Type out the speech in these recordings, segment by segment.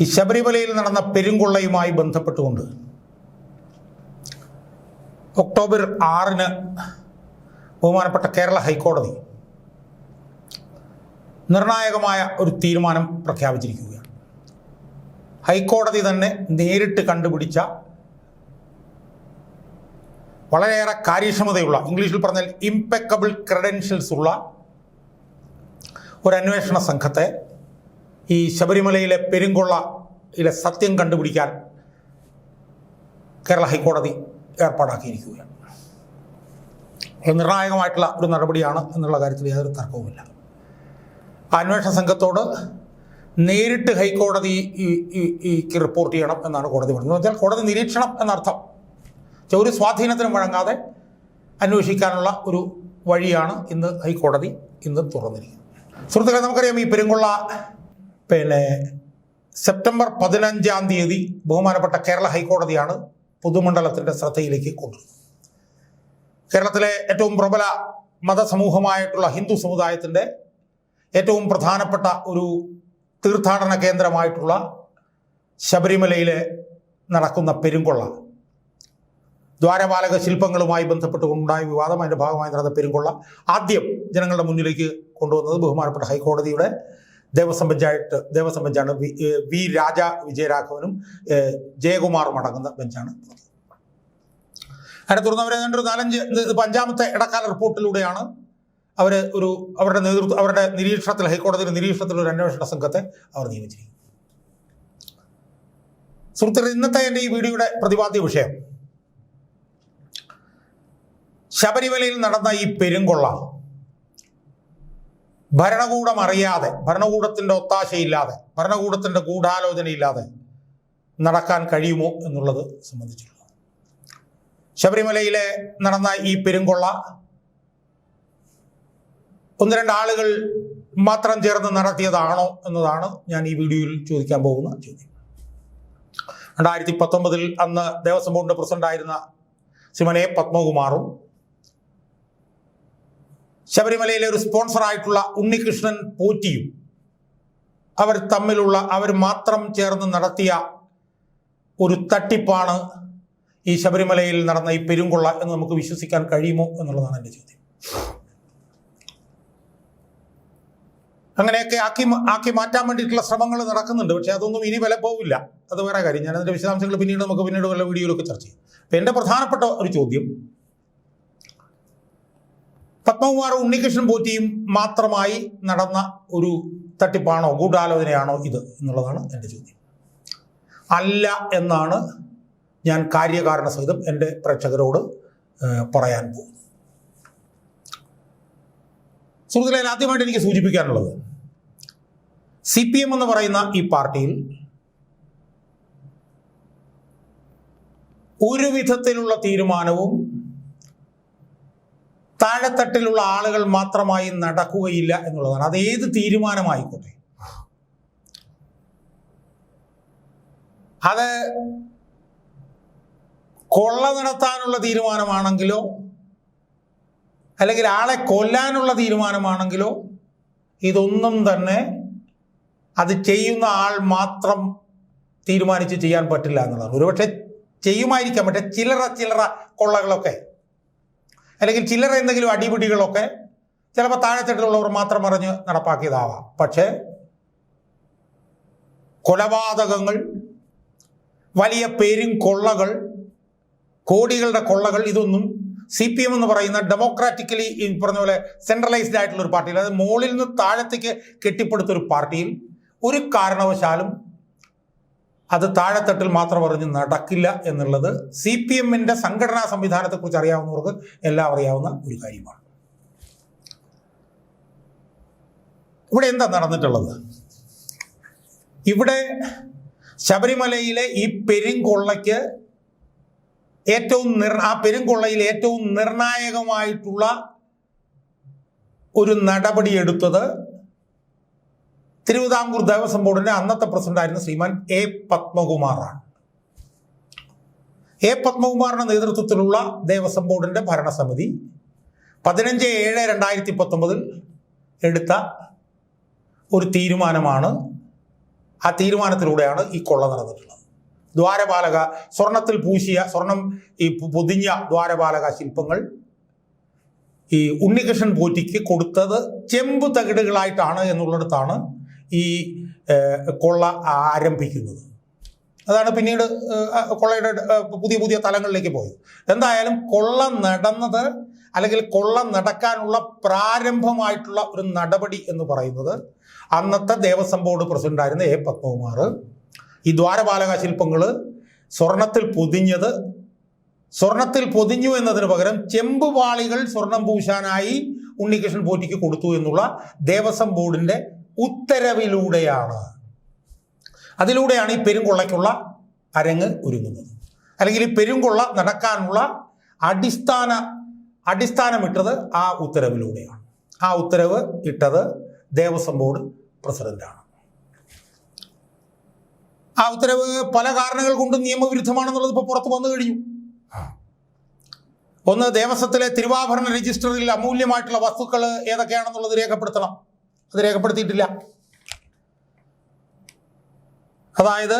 ഈ ശബരിമലയിൽ നടന്ന പെരുങ്കൊള്ളയുമായി ബന്ധപ്പെട്ടുകൊണ്ട് ഒക്ടോബർ ആറിന് ബഹുമാനപ്പെട്ട കേരള ഹൈക്കോടതി നിർണായകമായ ഒരു തീരുമാനം പ്രഖ്യാപിച്ചിരിക്കുകയാണ്. ഹൈക്കോടതി തന്നെ നേരിട്ട് കണ്ടുപിടിച്ച വളരെയേറെ കാര്യക്ഷമതയുള്ള ഇംഗ്ലീഷിൽ പറഞ്ഞാൽ ഇംപെക്കബിൾ ക്രെഡൻഷ്യൽസ് ഉള്ള ഒരു അന്വേഷണ സംഘത്തെ ഈ ശബരിമലയിലെ പെരുങ്കൊള്ളയിലെ സത്യം കണ്ടുപിടിക്കാൻ കേരള ഹൈക്കോടതി ഏർപ്പാടാക്കിയിരിക്കുകയാണ്. നിർണായകമായിട്ടുള്ള ഒരു നടപടിയാണ് എന്നുള്ള കാര്യത്തിൽ യാതൊരു തർക്കവുമില്ല. അന്വേഷണ സംഘത്തോട് നേരിട്ട് ഹൈക്കോടതി ഈ റിപ്പോർട്ട് ചെയ്യണം എന്നാണ് കോടതി പറഞ്ഞത്. വെച്ചാൽ കോടതി നിരീക്ഷണം എന്നർത്ഥം. ഒരു സ്വാധീനത്തിനും വഴങ്ങാതെ അന്വേഷിക്കാനുള്ള ഒരു വഴിയാണ് ഇന്ന് ഹൈക്കോടതി ഇന്ന് തുറന്നിരിക്കുന്നത്. സുഹൃത്തുക്കളെ നമുക്കറിയാം ഈ പെരുങ്കൊള്ള പിന്നെ സെപ്റ്റംബർ പതിനഞ്ചാം തീയതി ബഹുമാനപ്പെട്ട കേരള ഹൈക്കോടതിയാണ് പൊതുമണ്ഡലത്തിന്റെ ശ്രദ്ധയിലേക്ക് കൊണ്ടുവന്നത് കേരളത്തിലെ ഏറ്റവും പ്രബല മതസമൂഹമായിട്ടുള്ള ഹിന്ദു സമുദായത്തിന്റെ ഏറ്റവും പ്രധാനപ്പെട്ട ഒരു തീർത്ഥാടന കേന്ദ്രമായിട്ടുള്ള ശബരിമലയിൽ നടക്കുന്ന പെരുങ്കൊള്ള. ദ്വാരപാലക ശില്പങ്ങളുമായി ബന്ധപ്പെട്ടുകൊണ്ടുണ്ടായ വിവാദം അതിന്റെ ഭാഗമായി നടന്ന പെരുങ്കൊള്ള ആദ്യം ജനങ്ങളുടെ മുന്നിലേക്ക് കൊണ്ടുവന്നത് ബഹുമാനപ്പെട്ട ഹൈക്കോടതിയുടെ ദേവസ്വം പഞ്ചായത്ത് ബെഞ്ചാണ്. വി രാജ വിജയരാഘവനും ജയകുമാറും അടങ്ങുന്ന ബെഞ്ചാണ് അതിനെ തുടർന്ന് അവരെ ഒരു നാലഞ്ച് അഞ്ചാമത്തെ ഇടക്കാല റിപ്പോർട്ടിലൂടെയാണ് അവർ ഒരു അവരുടെ നേതൃത്വം അവരുടെ നിരീക്ഷണത്തിൽ ഹൈക്കോടതിയുടെ നിരീക്ഷണത്തിൽ ഒരു അന്വേഷണ സംഘത്തെ അവർ നിയമിച്ചിരിക്കും സുഹൃത്തുക്കൾ ഇന്നത്തെ എന്റെ ഈ വീഡിയോയുടെ പ്രതിപാദ്യ വിഷയം. ശബരിമലയിൽ നടന്ന ഈ പെരുങ്കൊള്ള ഭരണകൂടം അറിയാതെ ഭരണകൂടത്തിന്റെ ഒത്താശയില്ലാതെ ഭരണകൂടത്തിന്റെ ഗൂഢാലോചനയില്ലാതെ നടക്കാൻ കഴിയുമോ എന്നുള്ളത് സംബന്ധിച്ചുള്ളത് ശബരിമലയിലെ നടന്ന ഈ പെരുങ്കൊള്ള ഒന്ന് രണ്ട് ആളുകൾ മാത്രം ചേർന്ന് നടത്തിയതാണോ എന്നതാണ് ഞാൻ ഈ വീഡിയോയിൽ ചോദിക്കാൻ പോകുന്ന ചോദ്യം. രണ്ടായിരത്തി പത്തൊമ്പതിൽ അന്ന് ദേവസ്വം ബോർഡിന്റെ പ്രസിഡന്റായിരുന്ന സിമനെ പത്മകുമാറും ശബരിമലയിലെ ഒരു സ്പോൺസറായിട്ടുള്ള ഉണ്ണികൃഷ്ണൻ പോറ്റിയും അവർ തമ്മിലുള്ള അവർ മാത്രം ചേർന്ന് നടത്തിയ ഒരു തട്ടിപ്പാണ് ഈ ശബരിമലയിൽ നടന്ന ഈ പെരുങ്കൊള്ള എന്ന് നമുക്ക് വിശ്വസിക്കാൻ കഴിയുമോ എന്നുള്ളതാണ് എന്റെ ചോദ്യം. അങ്ങനെയൊക്കെ ആക്കി ആക്കി മാറ്റാൻ വേണ്ടിയിട്ടുള്ള ശ്രമങ്ങൾ നടക്കുന്നുണ്ട്. പക്ഷെ അതൊന്നും ഇനി വില പോവില്ല. അത് വേറെ കാര്യം. ഞാൻ അതിന്റെ വിശദാംശങ്ങൾ പിന്നീട് നമുക്ക് പിന്നീട് വല്ല വീഡിയോയിലൊക്കെ ചർച്ച ചെയ്യും. അപ്പം എന്റെ പ്രധാനപ്പെട്ട ഒരു ചോദ്യം പത്മകുമാറും ഉണ്ണികൃഷ്ണൻ പോറ്റിയും മാത്രമായി നടന്ന ഒരു തട്ടിപ്പാണോ ഗൂഢാലോചനയാണോ ഇത് എന്നുള്ളതാണ് എന്റെ ചോദ്യം. അല്ല എന്നാണ് ഞാൻ കാര്യകാരണ സഹിതം എന്റെ പ്രേക്ഷകരോട് പറയാൻ പോകുന്നത്. സുഹൃത്തുക്കളെ ആദ്യമായിട്ട് എനിക്ക് സൂചിപ്പിക്കാനുള്ളത് സി പി എം എന്ന് പറയുന്ന ഈ പാർട്ടിയിൽ ഒരു വിധത്തിലുള്ള തീരുമാനവും താഴെത്തട്ടിലുള്ള ആളുകൾ മാത്രമായി നടക്കുകയില്ല എന്നുള്ളതാണ്. അത് ഏത് തീരുമാനമായിക്കോട്ടെ? അത് കൊള്ള നടത്താനുള്ള തീരുമാനമാണെങ്കിലോ അല്ലെങ്കിൽ ആളെ കൊല്ലാനുള്ള തീരുമാനമാണെങ്കിലോ ഇതൊന്നും തന്നെ അത് ചെയ്യുന്ന ആൾ മാത്രം തീരുമാനിച്ച് ചെയ്യാൻ പറ്റില്ല എന്നുള്ളതാണ്. ഒരുപക്ഷെ ചെയ്യുമായിരിക്കാം പക്ഷെ ചില്ലറ ചില്ലറ കൊള്ളകളൊക്കെ അല്ലെങ്കിൽ ചില്ലറ എന്തെങ്കിലും അടിപിടികളൊക്കെ ചിലപ്പോൾ താഴെത്തട്ടിലുള്ളവർ മാത്രം പറഞ്ഞ് നടപ്പാക്കിയതാവാം. പക്ഷേ കൊലപാതകങ്ങൾ വലിയ പേരും കൊള്ളകൾ കോടികളുടെ കൊള്ളകൾ ഇതൊന്നും സി പി എം എന്ന് പറയുന്ന ഡെമോക്രാറ്റിക്കലി ഈ പറഞ്ഞ പോലെ സെൻട്രലൈസ്ഡ് ആയിട്ടുള്ള ഒരു പാർട്ടിയിൽ അതായത് മുകളിൽ നിന്ന് താഴത്തേക്ക് കെട്ടിപ്പടുത്തൊരു പാർട്ടിയിൽ ഒരു കാരണവശാലും അത് താഴെത്തട്ടിൽ മാത്രം പറഞ്ഞ് നടക്കില്ല എന്നുള്ളത് സി പി എമ്മിന്റെ സംഘടനാ സംവിധാനത്തെക്കുറിച്ച് അറിയാവുന്നവർക്ക് എല്ലാം അറിയാവുന്ന ഒരു കാര്യമാണ്. ഇവിടെ എന്താ നടന്നിട്ടുള്ളത്? ഇവിടെ ശബരിമലയിലെ ഈ പെരുങ്കൊള്ളയ്ക്ക് ഏറ്റവും നിർ ആ പെരുങ്കൊള്ളയിൽ ഏറ്റവും നിർണായകമായിട്ടുള്ള ഒരു നടപടി എടുത്തത് തിരുവിതാംകൂർ ദേവസ്വം ബോർഡിന്റെ അന്നത്തെ പ്രസിഡന്റായിരുന്ന ശ്രീമാൻ എ പത്മകുമാറാണ്. എ പത്മകുമാറിന്റെ നേതൃത്വത്തിലുള്ള ദേവസ്വം ബോർഡിന്റെ ഭരണസമിതി പതിനഞ്ച് ഏഴ് രണ്ടായിരത്തി പത്തൊമ്പതിൽ എടുത്ത ഒരു തീരുമാനമാണ്. ആ തീരുമാനത്തിലൂടെയാണ് ഈ കൊള്ള നടന്നിട്ടുള്ളത് ദ്വാരപാലക സ്വർണത്തിൽ പൂശിയ സ്വർണം ഈ പൊതിഞ്ഞ ദ്വാരപാലക ശില്പങ്ങൾ ഈ ഉണ്ണികൃഷ്ണൻ പോറ്റിക്ക് കൊടുത്തത് ചെമ്പ് തകിടുകളായിട്ടാണ് എന്നുള്ളിടത്താണ് ഈ കൊള്ള ആരംഭിക്കുന്നത്. അതാണ് പിന്നീട് കൊള്ളയുടെ പുതിയ പുതിയ തലങ്ങളിലേക്ക് പോയത്. എന്തായാലും കൊള്ള നടന്നത് അല്ലെങ്കിൽ കൊള്ള നടക്കാനുള്ള പ്രാരംഭമായിട്ടുള്ള ഒരു നടപടി എന്ന് പറയുന്നത് അന്നത്തെ ദേവസ്വം ബോർഡ് പ്രസിഡന്റായിരുന്ന എ പത്മകുമാർ. ഈ ദ്വാരപാലക ശില്പങ്ങൾ സ്വർണത്തിൽ പൊതിഞ്ഞത് സ്വർണത്തിൽ പൊതിഞ്ഞു എന്നതിന് പകരം ചെമ്പുപാളികൾ സ്വർണം പൂശാനായി ഉണ്ണികൃഷ്ണൻ പോറ്റിക്ക് കൊടുത്തു എന്നുള്ള ദേവസ്വം ബോർഡിന്റെ ഉത്തരവിലൂടെയാണ്. അതിലൂടെയാണ് ഈ പെരുങ്കൊള്ളയ്ക്കുള്ള അരങ്ങ് ഒരുങ്ങുന്നത്. അല്ലെങ്കിൽ ഈ പെരുങ്കൊള്ള നടക്കാനുള്ള അടിസ്ഥാന അടിസ്ഥാനമിട്ടത് ആ ഉത്തരവിലൂടെയാണ്. ആ ഉത്തരവ് ഇട്ടത് ദേവസ്വം ബോർഡ് പ്രസിഡന്റാണ്. ആ ഉത്തരവ് പല കാരണങ്ങൾ കൊണ്ടും നിയമവിരുദ്ധമാണെന്നുള്ളത് ഇപ്പോൾ പുറത്ത് വന്നു കഴിഞ്ഞു. ഒന്ന് ദേവസ്വത്തിലെ തിരുവാഭരണ രജിസ്റ്ററിൽ അമൂല്യമായിട്ടുള്ള വസ്തുക്കൾ ഏതൊക്കെയാണെന്നുള്ളത് രേഖപ്പെടുത്തണം. അത് രേഖപ്പെടുത്തിയിട്ടില്ല. അതായത്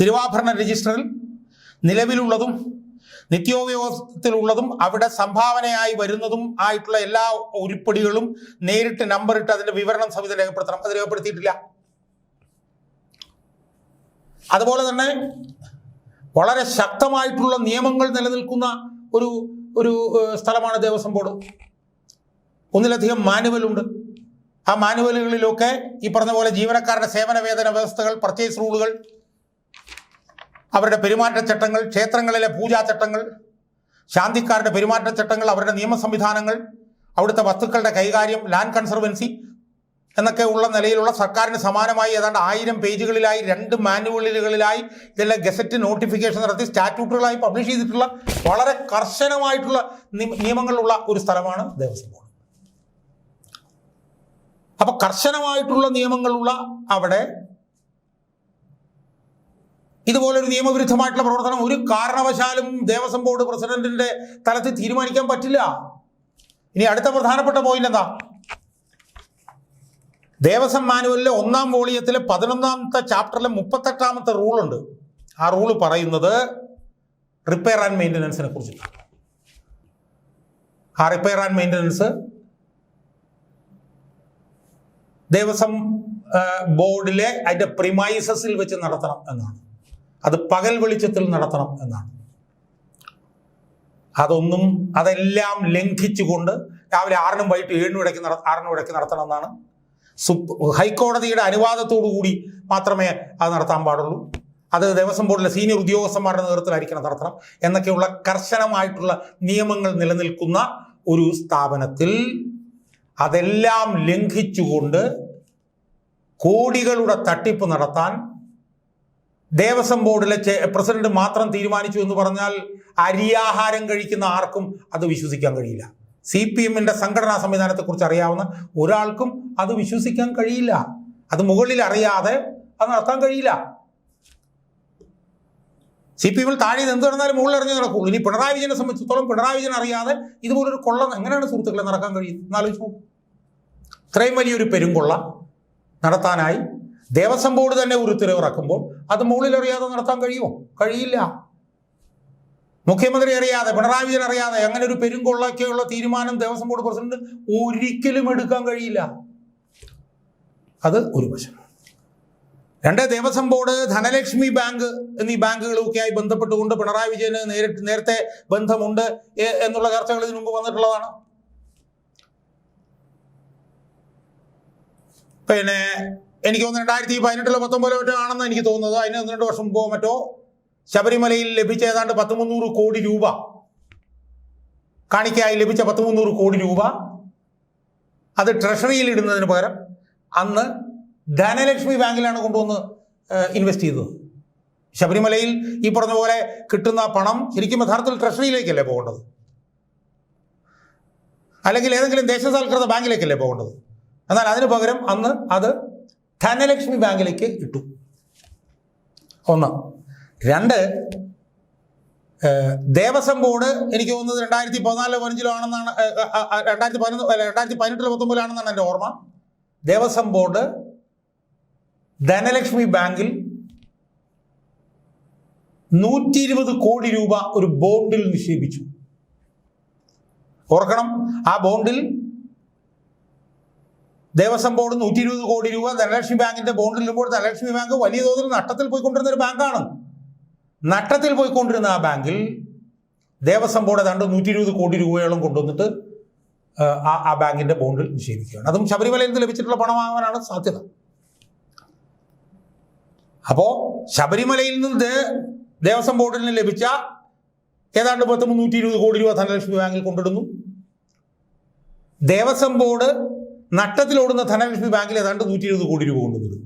തിരുവാഭരണ രജിസ്റ്ററിൽ നിലവിലുള്ളതും നിത്യോപയോഗത്തിലുള്ളതും അവിടെ സംഭാവനയായി വരുന്നതും ആയിട്ടുള്ള എല്ലാ ഉരുപ്പടികളും നേരിട്ട് നമ്പർ ഇട്ട് അതിന്റെ വിവരണം സമിതി രേഖപ്പെടുത്തണം. അത് രേഖപ്പെടുത്തിയിട്ടില്ല. അതുപോലെ തന്നെ വളരെ ശക്തമായിട്ടുള്ള നിയമങ്ങൾ നിലനിൽക്കുന്ന ഒരു ഒരു സ്ഥലമാണ് ദേവസ്വം ബോർഡ്. ഒന്നിലധികം മാനുവലുണ്ട്. ആ മാനുവലുകളിലൊക്കെ ഈ പറഞ്ഞ പോലെ ജീവനക്കാരുടെ സേവന വേതന വ്യവസ്ഥകൾ പർച്ചേസ് റൂളുകൾ അവരുടെ പെരുമാറ്റച്ചട്ടങ്ങൾ ക്ഷേത്രങ്ങളിലെ പൂജാചട്ടങ്ങൾ ശാന്തിക്കാരുടെ പെരുമാറ്റച്ചട്ടങ്ങൾ അവരുടെ നിയമ സംവിധാനങ്ങൾ അവിടുത്തെ വസ്തുക്കളുടെ കൈകാര്യം ലാൻഡ് കൺസർവൻസി എന്നൊക്കെ ഉള്ള നിലയിലുള്ള സർക്കാരിന് സമാനമായി ഏതാണ്ട് ആയിരം പേജുകളിലായി രണ്ട് മാനുവലുകളിലായി ഇതെല്ലാം ഗസറ്റ് നോട്ടിഫിക്കേഷൻ നടത്തി സ്റ്റാറ്റ്യൂട്ടുകളായി പബ്ലിഷ് ചെയ്തിട്ടുള്ള വളരെ കർശനമായിട്ടുള്ള നിയമങ്ങളിലുള്ള ഒരു സ്ഥലമാണ് ദേവസ്വം അപ്പൊ കർശനമായിട്ടുള്ള നിയമങ്ങളുള്ള അവിടെ ഇതുപോലൊരു നിയമവിരുദ്ധമായിട്ടുള്ള പ്രവർത്തനം ഒരു കാരണവശാലും ദേവസ്വം ബോർഡ് പ്രസിഡന്റിന്റെ തലത്തിൽ തീരുമാനിക്കാൻ പറ്റില്ല. ഇനി അടുത്ത പ്രധാനപ്പെട്ട പോയിന്റ് എന്താ? ദേവസ്വം മാനുവലിലെ ഒന്നാം വോളിയത്തിലെ പതിനൊന്നാമത്തെ ചാപ്റ്ററിലെ മുപ്പത്തെട്ടാമത്തെ റൂളുണ്ട് ആ റൂൾ പറയുന്നത് റിപ്പയർ ആൻഡ് മെയിന്റനൻസിനെ കുറിച്ചിട്ടാണ്. ആ റിപ്പയർ ആൻഡ് മെയിന്റനൻസ് ദേവസ്വം ബോർഡിലെ അതിന്റെ പ്രിമൈസസിൽ വെച്ച് നടത്തണം എന്നാണ്. അത് പകൽ വെളിച്ചത്തിൽ നടത്തണം എന്നാണ്. അതൊന്നും അതെല്ലാം ലംഘിച്ചുകൊണ്ട് രാവിലെ ആറിനും വൈകിട്ട് ഏഴിനും ഇടയ്ക്ക് നട ആറിനും ഇടയ്ക്ക് നടത്തണം എന്നാണ്. ഹൈക്കോടതിയുടെ അനുവാദത്തോടു കൂടി മാത്രമേ അത് നടത്താൻ പാടുള്ളൂ. അത് ദേവസ്വം ബോർഡിലെ സീനിയർ ഉദ്യോഗസ്ഥന്മാരുടെ നേതൃത്വത്തിലായിരിക്കണം നടത്തണം എന്നൊക്കെയുള്ള കർശനമായിട്ടുള്ള നിയമങ്ങൾ നിലനിൽക്കുന്ന ഒരു സ്ഥാപനത്തിൽ അതെല്ലാം ലംഘിച്ചുകൊണ്ട് കോടികളുടെ തട്ടിപ്പ് നടത്താൻ ദേവസ്വം ബോർഡിലെ പ്രസിഡന്റ് മാത്രം തീരുമാനിച്ചു എന്ന് പറഞ്ഞാൽ അരിയാഹാരം കഴിക്കുന്ന ആർക്കും അത് വിശ്വസിക്കാൻ കഴിയില്ല. സി പി എമ്മിന്റെ സംഘടനാ സംവിധാനത്തെക്കുറിച്ച് അറിയാവുന്ന ഒരാൾക്കും അത് വിശ്വസിക്കാൻ കഴിയില്ല. അത് മുകളിൽ അറിയാതെ അത് നടത്താൻ കഴിയില്ല. സി പി എമ്മിൽ താഴെ എന്ത് നടന്നാലും മുകളിൽ അറിഞ്ഞു നടക്കുള്ളൂ. ഇനി പിണറായി വിജയനെ സംബന്ധിച്ചിടത്തോളം പിണറായി വിജയൻ അറിയാതെ ഇതുപോലൊരു കൊള്ളം എങ്ങനെയാണ് സുഹൃത്തുക്കളെ നടക്കാൻ കഴിയുന്നത്? എന്നാലോചിച്ചു. ഇത്രയും വലിയൊരു പെരുങ്കൊള്ള നടത്താനായി ദേവസ്വം ബോർഡ് തന്നെ ഉത്തരവ് അത് മുകളിൽ അറിയാതെ നടത്താൻ കഴിയുമോ? കഴിയില്ല. മുഖ്യമന്ത്രി അറിയാതെ പിണറായി വിജയൻ അറിയാതെ അങ്ങനെ ഒരു പെരുങ്കൊള്ളയ്ക്കുള്ള തീരുമാനം ദേവസ്വം ബോർഡ് പ്രസിഡന്റ് ഒരിക്കലും എടുക്കാൻ കഴിയില്ല. അത് ഒരു വശം. രണ്ട് ദേവസ്വം ബോർഡ് ധനലക്ഷ്മി ബാങ്ക് എന്നീ ബാങ്കുകളൊക്കെയായി ബന്ധപ്പെട്ടുകൊണ്ട് പിണറായി വിജയന് നേരിട്ട് നേരത്തെ ബന്ധമുണ്ട് എന്നുള്ള ചർച്ചകൾ ഇതിനു മുമ്പ് വന്നിട്ടുള്ളതാണ്. പിന്നെ എനിക്ക് തോന്നുന്നു രണ്ടായിരത്തി പതിനെട്ടിലോ പത്തൊമ്പതിലോ മറ്റോ ആണെന്ന് എനിക്ക് തോന്നുന്നത്. അതിന് ഒന്ന് രണ്ട് വർഷം മുമ്പോ മറ്റോ ശബരിമലയിൽ ലഭിച്ച ഏതാണ്ട് പത്ത് മുന്നൂറ് കോടി രൂപ. കാണിക്കായി ലഭിച്ച പത്ത് മുന്നൂറ് കോടി രൂപ. അത് ട്രഷറിയിൽ ഇടുന്നതിന് പകരം അന്ന് ധനലക്ഷ്മി ബാങ്കിലാണ് കൊണ്ടുവന്ന് ഇൻവെസ്റ്റ് ചെയ്തത്. ശബരിമലയിൽ ഈ പറഞ്ഞ പോലെ കിട്ടുന്ന പണം ശരിക്കും യഥാർത്ഥത്തിൽ ട്രഷറിയിലേക്കല്ലേ പോകേണ്ടത്? അല്ലെങ്കിൽ ഏതെങ്കിലും ദേശസാൽകൃത ബാങ്കിലേക്കല്ലേ പോകേണ്ടത്? എന്നാൽ അതിന് പകരം അന്ന് അത് ധനലക്ഷ്മി ബാങ്കിലേക്ക് ഇട്ടു. ഒന്ന്. രണ്ട് ദേവസ്വം ബോർഡ് എനിക്ക് തോന്നുന്നത് രണ്ടായിരത്തി പതിനാലിലോ പതിനഞ്ചിലോ ആണെന്നാണ് രണ്ടായിരത്തി പതിനൊന്ന് രണ്ടായിരത്തി പതിനെട്ടിലോ പത്തൊമ്പതിലാണെന്നാണ് എന്റെ ഓർമ്മ. ദേവസ്വം ബോർഡ് ധനലക്ഷ്മി ബാങ്കിൽ നൂറ്റി ഇരുപത് കോടി രൂപ ഒരു ബോണ്ടിൽ നിക്ഷേപിച്ചു. ഓർക്കണം ആ ബോണ്ടിൽ ദേവസ്വം ബോർഡ് നൂറ്റി ഇരുപത് കോടി രൂപ ധനലക്ഷ്മി ബാങ്കിന്റെ ബോണ്ടിൽ ഇടുമ്പോൾ ധനലക്ഷ്മി ബാങ്ക് വലിയ തോതിൽ നഷ്ടത്തിൽ പോയിക്കൊണ്ടിരുന്ന ഒരു ബാങ്കാണ്. നഷ്ടത്തിൽ പോയിക്കൊണ്ടിരുന്ന ആ ബാങ്കിൽ ദേവസ്വം ബോർഡ് ഏതാണ്ട് നൂറ്റി ഇരുപത് കോടി രൂപയോളം കൊണ്ടുവന്നിട്ട് ആ, ആ ബാങ്കിന്റെ ബോണ്ടിൽ നിക്ഷേപിക്കുകയാണ്. അതും ശബരിമലയിൽ നിന്ന് ലഭിച്ചിട്ടുള്ള പണമാകാനാണ് സാധ്യത. അപ്പോ ശബരിമലയിൽ നിന്ന് ദേവസ്വം ബോർഡിൽ നിന്ന് ലഭിച്ച ഏതാണ്ട് പത്ത് മുന്നൂറ്റി ഇരുപത് കോടി രൂപ ധനലക്ഷ്മി ബാങ്കിൽ കൊണ്ടിടുന്നു. ദേവസ്വം ബോർഡ് നട്ടത്തിലോടുന്ന ധനലക്ഷ്മി ബാങ്കിൽ ഏതാണ്ട് നൂറ്റി ഇരുപത് കോടി രൂപ കൊണ്ടുവന്നത്.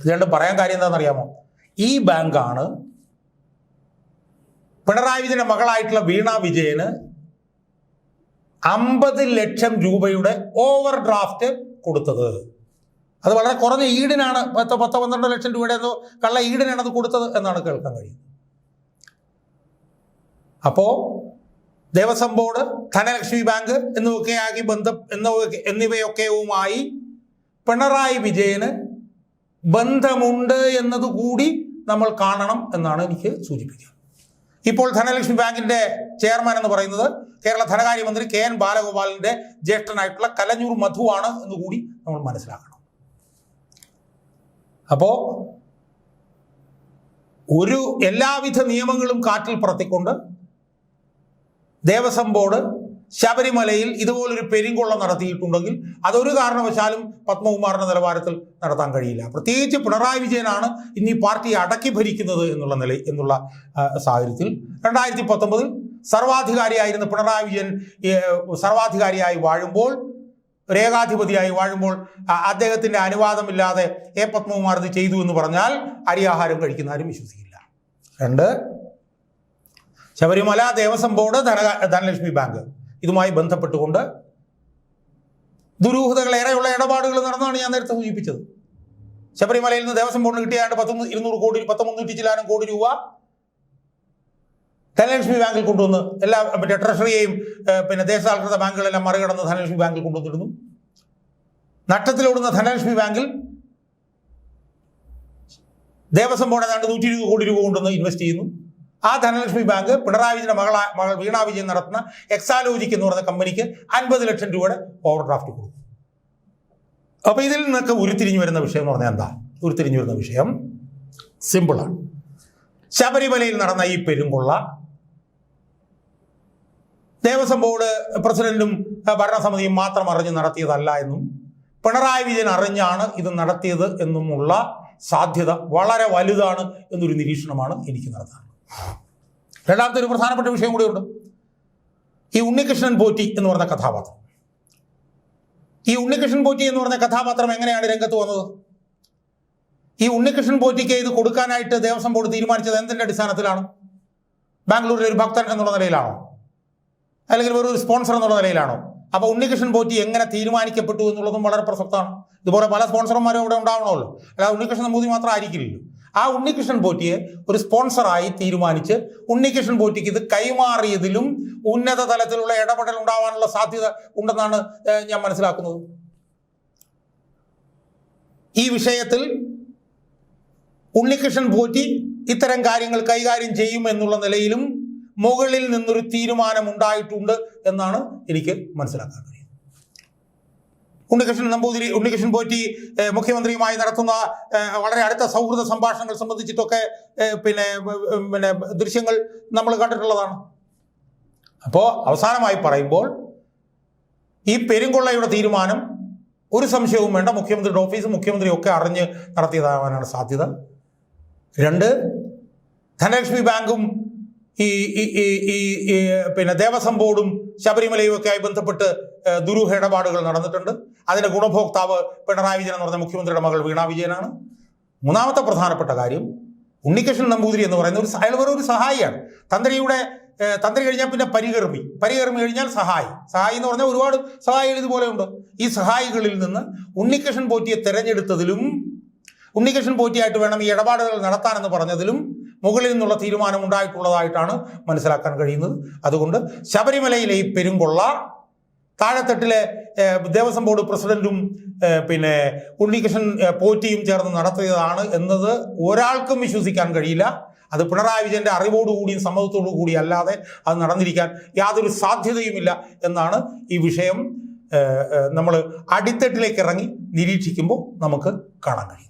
ഇത് രണ്ടും പറയാൻ കാര്യം എന്താണെന്നറിയാമോ? ഈ ബാങ്കാണ് പിണറായി വിജയന്റെ മകളായിട്ടുള്ള വീണ വിജയന് അമ്പത് ലക്ഷം രൂപയുടെ ഓവർ ഡ്രാഫ്റ്റ് കൊടുത്തത്. അത് വളരെ കുറഞ്ഞ ഈടിനാണ് പത്ത് പത്ത് പന്ത്രണ്ട് ലക്ഷം രൂപയുടെ എന്തോ കള്ള ഈടിനാണ് അത് കൊടുത്തത് എന്നാണ് കേൾക്കാൻ കഴിയുന്നത്. അപ്പോ ദേവസ്വം ബോർഡ് ധനലക്ഷ്മി ബാങ്ക് എന്നിവയൊക്കെയാക്കി ബന്ധം എന്നിവയൊക്കെ എന്നിവയൊക്കെയുമായി പിണറായി വിജയന് ബന്ധമുണ്ട് എന്നതുകൂടി നമ്മൾ കാണണം എന്നാണ് എനിക്ക് സൂചിപ്പിക്കുക. ഇപ്പോൾ ധനലക്ഷ്മി ബാങ്കിന്റെ ചെയർമാൻ എന്ന് പറയുന്നത് കേരള ധനകാര്യമന്ത്രി കെ എൻ ബാലഗോപാലിന്റെ ജ്യേഷ്ഠനായിട്ടുള്ള കലഞ്ഞൂർ മധുവാണ് എന്ന് കൂടി നമ്മൾ മനസ്സിലാക്കണം. അപ്പോ ഒരു എല്ലാവിധ നിയമങ്ങളും കാറ്റിൽ പറത്തിക്കൊണ്ട് ദേവസ്വം ബോർഡ് ശബരിമലയിൽ ഇതുപോലൊരു പെരുങ്കൊള്ള നടത്തിയിട്ടുണ്ടെങ്കിൽ അതൊരു കാരണവശാലും പത്മകുമാറിന്റെ നിലവാരത്തിൽ നടത്താൻ കഴിയില്ല. പ്രത്യേകിച്ച് പിണറായി വിജയനാണ് ഇനി പാർട്ടി അടക്കി ഭരിക്കുന്നത് എന്നുള്ള നില എന്നുള്ള സാഹചര്യത്തിൽ. രണ്ടായിരത്തി പത്തൊമ്പതിൽ സർവാധികാരിയായിരുന്ന പിണറായി വിജയൻ സർവാധികാരിയായി വാഴുമ്പോൾ രേഖാധിപതിയായി വാഴുമ്പോൾ അദ്ദേഹത്തിന്റെ അനുവാദമില്ലാതെ എ പത്മകുമാർ ഇത് ചെയ്തു എന്ന് പറഞ്ഞാൽ അരിയാഹാരം കഴിക്കുന്ന ആരും വിശ്വസിക്കില്ല. രണ്ട് ശബരിമല ദേവസ്വം ബോർഡ് ധന ധനലക്ഷ്മി ബാങ്ക്. ഇതുമായി ബന്ധപ്പെട്ടുകൊണ്ട് ദുരൂഹതകൾ ഏറെയുള്ള ഇടപാടുകൾ നടന്നാണ് ഞാൻ നേരത്തെ സൂചിപ്പിച്ചത്. ശബരിമലയിൽ നിന്ന് ദേവസ്വം ബോർഡിന് കിട്ടിയാണ്ട് പത്തൊന്ന് ഇരുന്നൂറ് കോടി പത്തൊമ്പന്നൂറ്റി ചില്ലാനും കോടി രൂപ ധനലക്ഷ്മി ബാങ്കിൽ കൊണ്ടുവന്ന് എല്ലാ മറ്റേ ട്രഷറിയെയും പിന്നെ ദേശസാൽകൃത ബാങ്കുകളെല്ലാം മറികടന്ന് ധനലക്ഷ്മി ബാങ്കിൽ കൊണ്ടുവന്നിരുന്നു നഷ്ടത്തിലോടുന്ന ധനലക്ഷ്മി ബാങ്കിൽ ദേവസ്വം ബോർഡ് ഏതാണ്ട് നൂറ്റി ഇരുപത് കോടി രൂപ കൊണ്ടുവന്ന് ഇൻവെസ്റ്റ് ചെയ്യുന്നു. ആ ധനലക്ഷ്മി ബാങ്ക് പിണറായി വിജയന്റെ മകള മകൾ വീണ വിജയൻ നടത്തുന്ന എക്സാലോജിക് എന്ന് പറയുന്ന കമ്പനിക്ക് അൻപത് ലക്ഷം രൂപയുടെ ഓവർ ഡ്രാഫ്റ്റ് കൊടുക്കും അപ്പൊ ഇതിൽ നിന്നൊക്കെ ഉരുത്തിരിഞ്ഞു വരുന്ന വിഷയം എന്ന് പറഞ്ഞാൽ എന്താ? ഉരുത്തിരിഞ്ഞു വരുന്ന വിഷയം സിമ്പിളാണ് ശബരിമലയിൽ നടന്ന ഈ പെരുങ്കൊള്ള ദേവസ്വം ബോർഡ് പ്രസിഡന്റും ഭരണസമിതിയും മാത്രം അറിഞ്ഞ് നടത്തിയതല്ല എന്നും പിണറായി വിജയൻ അറിഞ്ഞാണ് ഇത് നടത്തിയത് എന്നുമുള്ള സാധ്യത വളരെ വലുതാണ് എന്നൊരു നിരീക്ഷണമാണ് എനിക്ക് നടത്താൻ രണ്ടാമത്തെ ഒരു പ്രധാനപ്പെട്ട വിഷയം കൂടിയുണ്ട്. ഈ ഉണ്ണികൃഷ്ണൻ പോറ്റി എന്ന് പറഞ്ഞ കഥാപാത്രം. ഈ ഉണ്ണികൃഷ്ണൻ പോറ്റി എന്ന് പറഞ്ഞ കഥാപാത്രം എങ്ങനെയാണ് രംഗത്ത് വന്നത്? ഈ ഉണ്ണികൃഷ്ണൻ പോറ്റിക്ക് ഇത് കൊടുക്കാനായിട്ട് ദേവസ്വം ബോർഡ് തീരുമാനിച്ചത് എന്തിന്റെ അടിസ്ഥാനത്തിലാണ്? ബാംഗ്ലൂരിലെ ഒരു ഭക്തൻ എന്നുള്ള നിലയിലാണോ? അല്ലെങ്കിൽ വെറും ഒരു സ്പോൺസർ എന്നുള്ള നിലയിലാണോ? അപ്പൊ ഉണ്ണികൃഷ്ണൻ പോറ്റി എങ്ങനെ തീരുമാനിക്കപ്പെട്ടു എന്നുള്ളതും വളരെ പ്രസക്തമാണ്. ഇതുപോലെ പല സ്പോൺസർമാരും ഇവിടെ ഉണ്ടാവണമല്ലോ. അല്ലാതെ ഉണ്ണികൃഷ്ണൻ നമ്പൂതി മാത്രം ആയിരിക്കില്ലല്ലോ. ആ ഉണ്ണികൃഷ്ണൻ പോറ്റിയെ ഒരു സ്പോൺസറായി തീരുമാനിച്ച് ഉണ്ണികൃഷ്ണൻ പോറ്റിക്ക് ഇത് കൈമാറിയതിലും ഉന്നത തലത്തിലുള്ള ഇടപെടൽ ഉണ്ടാവാനുള്ള സാധ്യത ഉണ്ടെന്നാണ് ഞാൻ മനസ്സിലാക്കുന്നത്. ഈ വിഷയത്തിൽ ഉണ്ണികൃഷ്ണൻ പോറ്റി ഇത്തരം കാര്യങ്ങൾ കൈകാര്യം ചെയ്യും എന്നുള്ള നിലയിലും മുകളിൽ നിന്നൊരു തീരുമാനം ഉണ്ടായിട്ടുണ്ട് എന്നാണ് എനിക്ക് മനസ്സിലാക്കാൻ കഴിയുന്നത്. ഉണ്ണികൃഷ്ണൻ നമ്പൂതിരി ഉണ്ണികൃഷ്ണൻ പോറ്റി മുഖ്യമന്ത്രിയുമായി നടത്തുന്ന വളരെ അടുത്ത സൗഹൃദ സംഭാഷണങ്ങൾ സംബന്ധിച്ചിട്ടൊക്കെ പിന്നെ പിന്നെ ദൃശ്യങ്ങൾ നമ്മൾ കണ്ടിട്ടുള്ളതാണ്. അപ്പോൾ അവസാനമായി പറയുമ്പോൾ ഈ പെരുങ്കൊള്ളയുടെ തീരുമാനം ഒരു സംശയവും വേണ്ട. മുഖ്യമന്ത്രിയുടെ ഓഫീസ് മുഖ്യമന്ത്രി ഒക്കെ അറിഞ്ഞ് നടത്തിയതാവാനാണ് സാധ്യത. രണ്ട് ധനലക്ഷ്മി ബാങ്കും ഈ ഈ ഈ പിന്നെ ദേവസ്വം ബോർഡും ശബരിമലയും ഒക്കെ ആയി ബന്ധപ്പെട്ട് ദുരൂഹ ഇടപാടുകൾ നടന്നിട്ടുണ്ട്. അതിന്റെ ഗുണഭോക്താവ് പിണറായി വിജയൻ എന്ന് പറഞ്ഞ മുഖ്യമന്ത്രിയുടെ മകൾ വീണ വിജയനാണ്. മൂന്നാമത്തെ പ്രധാനപ്പെട്ട കാര്യം ഉണ്ണികൃഷ്ണൻ നമ്പൂതിരി എന്ന് പറയുന്ന ഒരു അയാൾ ഒരു സഹായിയാണ്. തന്ത്രിയുടെ തന്ത്രി കഴിഞ്ഞാൽ പിന്നെ പരികർമ്മി. പരികർമ്മി കഴിഞ്ഞാൽ സഹായി. സഹായി എന്ന് പറഞ്ഞാൽ ഒരുപാട് സഹായികൾ ഇതുപോലെ ഉണ്ട്. ഈ സഹായികളിൽ നിന്ന് ഉണ്ണികൃഷ്ണൻ പോറ്റിയെ തെരഞ്ഞെടുത്തതിലും ഉണ്ണികൃഷ്ണൻ പോറ്റിയായിട്ട് വേണം ഈ ഇടപാടുകൾ നടത്താനെന്ന് പറഞ്ഞതിലും മുകളിൽ നിന്നുള്ള തീരുമാനം ഉണ്ടായിട്ടുള്ളതായിട്ടാണ് മനസ്സിലാക്കാൻ കഴിയുന്നത്. അതുകൊണ്ട് ശബരിമലയിലെ ഈ പെരുങ്കൊള്ള താഴെത്തട്ടിലെ ദേവസ്വം ബോർഡ് പ്രസിഡന്റും പിന്നെ ഉണ്ണികൃഷ്ണൻ പോറ്റിയും ചേർന്ന് നടത്തിയതാണ് എന്നത് ഒരാൾക്കും വിശ്വസിക്കാൻ കഴിയില്ല. അത് പിണറായി വിജയന്റെ അറിവോടുകൂടിയും സമ്മതത്തോടു കൂടി അല്ലാതെ അത് നടന്നിരിക്കാൻ യാതൊരു സാധ്യതയുമില്ല എന്നാണ് ഈ വിഷയം. നമ്മൾ അടിത്തട്ടിലേക്ക് ഇറങ്ങി നിരീക്ഷിക്കുമ്പോൾ നമുക്ക് കാണാൻ കഴിയും.